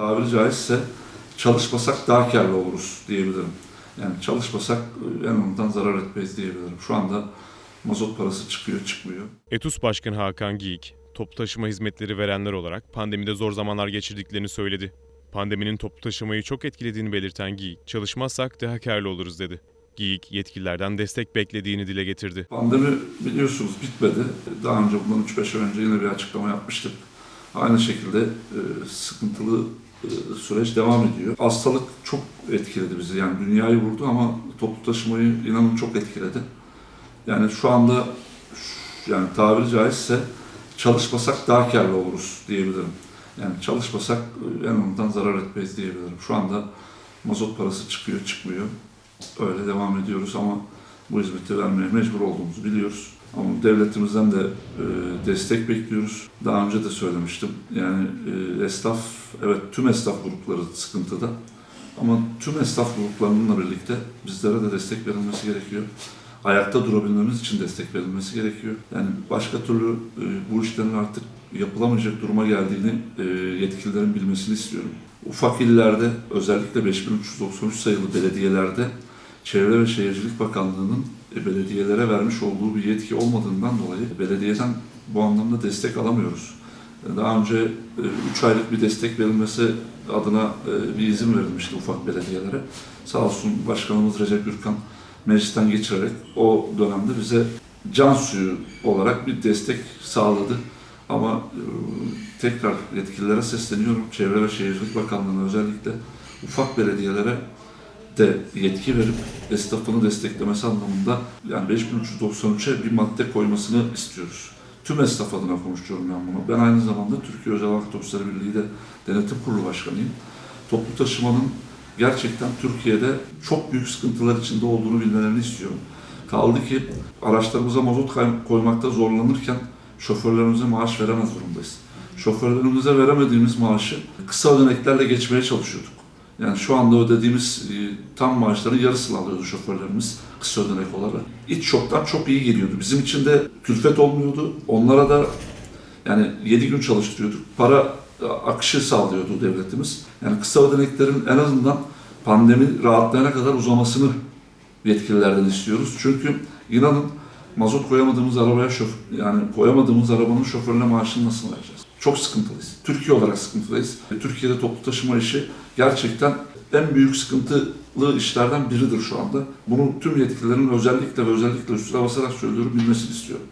tabiri caizse çalışmasak daha karlı oluruz diyebilirim. Yani çalışmasak en azından zarar etmeyiz diyebilirim. Şu anda mazot parası çıkıyor çıkmıyor. ETUS Başkanı Hakan Giyik, toplu taşıma hizmetleri verenler olarak pandemide zor zamanlar geçirdiklerini söyledi. Pandeminin toplu taşımayı çok etkilediğini belirten Giyik, çalışmazsak daha karlı oluruz dedi. Giyik, yetkililerden destek beklediğini dile getirdi. Pandemi biliyorsunuz bitmedi. Daha önce bundan 3-5 ay önce yine bir açıklama yapmıştık. Aynı şekilde e, sıkıntılı süreç devam ediyor. Hastalık çok etkiledi bizi. Yani dünyayı vurdu ama toplu taşımayı inanın çok etkiledi. Yani şu anda yani tabiri caizse çalışmasak daha karlı oluruz diyebilirim. Yani çalışmasak e, en azından zarar etmeyiz diyebilirim. Şu anda mazot parası çıkıyor çıkmıyor. Öyle devam ediyoruz ama bu hizmeti vermeye mecbur olduğumuzu biliyoruz. Ama devletimizden de e, destek bekliyoruz. Daha önce de söylemiştim. Yani e, esnaf, evet tüm esnaf grupları sıkıntıda. Ama tüm esnaf gruplarıyla birlikte bizlere de destek verilmesi gerekiyor. Ayakta durabilmemiz için destek verilmesi gerekiyor. Yani başka türlü e, bu işlerin artık yapılamayacak duruma geldiğini e, yetkililerin bilmesini istiyorum. Ufak illerde özellikle 5393 sayılı belediyelerde Çevre ve Şehircilik Bakanlığı'nın belediyelere vermiş olduğu bir yetki olmadığından dolayı belediyeden bu anlamda destek alamıyoruz. E, Daha önce 3 aylık bir destek verilmesi adına e, bir izin verilmişti ufak belediyelere. Sağ olsun Başkanımız Recep Gürkan meclisten geçirerek o dönemde bize can suyu olarak bir destek sağladı. Ama e, tekrar yetkililere sesleniyorum. Çevre ve Şehircilik Bakanlığı'na özellikle ufak belediyelere de yetki verip esnafını desteklemesi anlamında yani 5393'e bir madde koymasını istiyoruz. Tüm esnaf adına konuşuyorum ben bunu. Ben aynı zamanda Türkiye Özel Halk Otobüsleri Birliği de denetim kurulu başkanıyım. Toplu taşımanın gerçekten Türkiye'de çok büyük sıkıntılar içinde olduğunu bilmelerini istiyorum. Kaldı ki araçlarımıza mazot koymakta zorlanırken şoförlerimize maaş veremez durumdayız. Şoförlerimize veremediğimiz maaşı kısa ödeneklerle geçmeye çalışıyorduk. Yani şu anda ödediğimiz e, tam maaşların yarısını alıyordu şoförlerimiz kısa ödenek olarak. İç şoktan çok iyi geliyordu. Bizim için de külfet olmuyordu. Onlara da yani 7 gün çalıştırıyorduk. Para e, akışı sağlıyordu devletimiz. Yani kısa ödeneklerin en azından pandemi rahatlayana kadar uzamasını yetkililerden istiyoruz. Çünkü inanın mazot koyamadığımız arabaya şof yani koyamadığımız arabanın şoförüne maaşını nasıl vereceğiz? Çok sıkıntılıyız. Türkiye olarak sıkıntılıyız. Türkiye'de toplu taşıma işi gerçekten en büyük sıkıntılı işlerden biridir şu anda. Bunu tüm yetkililerin özellikle ve özellikle üstüne basarak söylüyorum bilmesini istiyorum.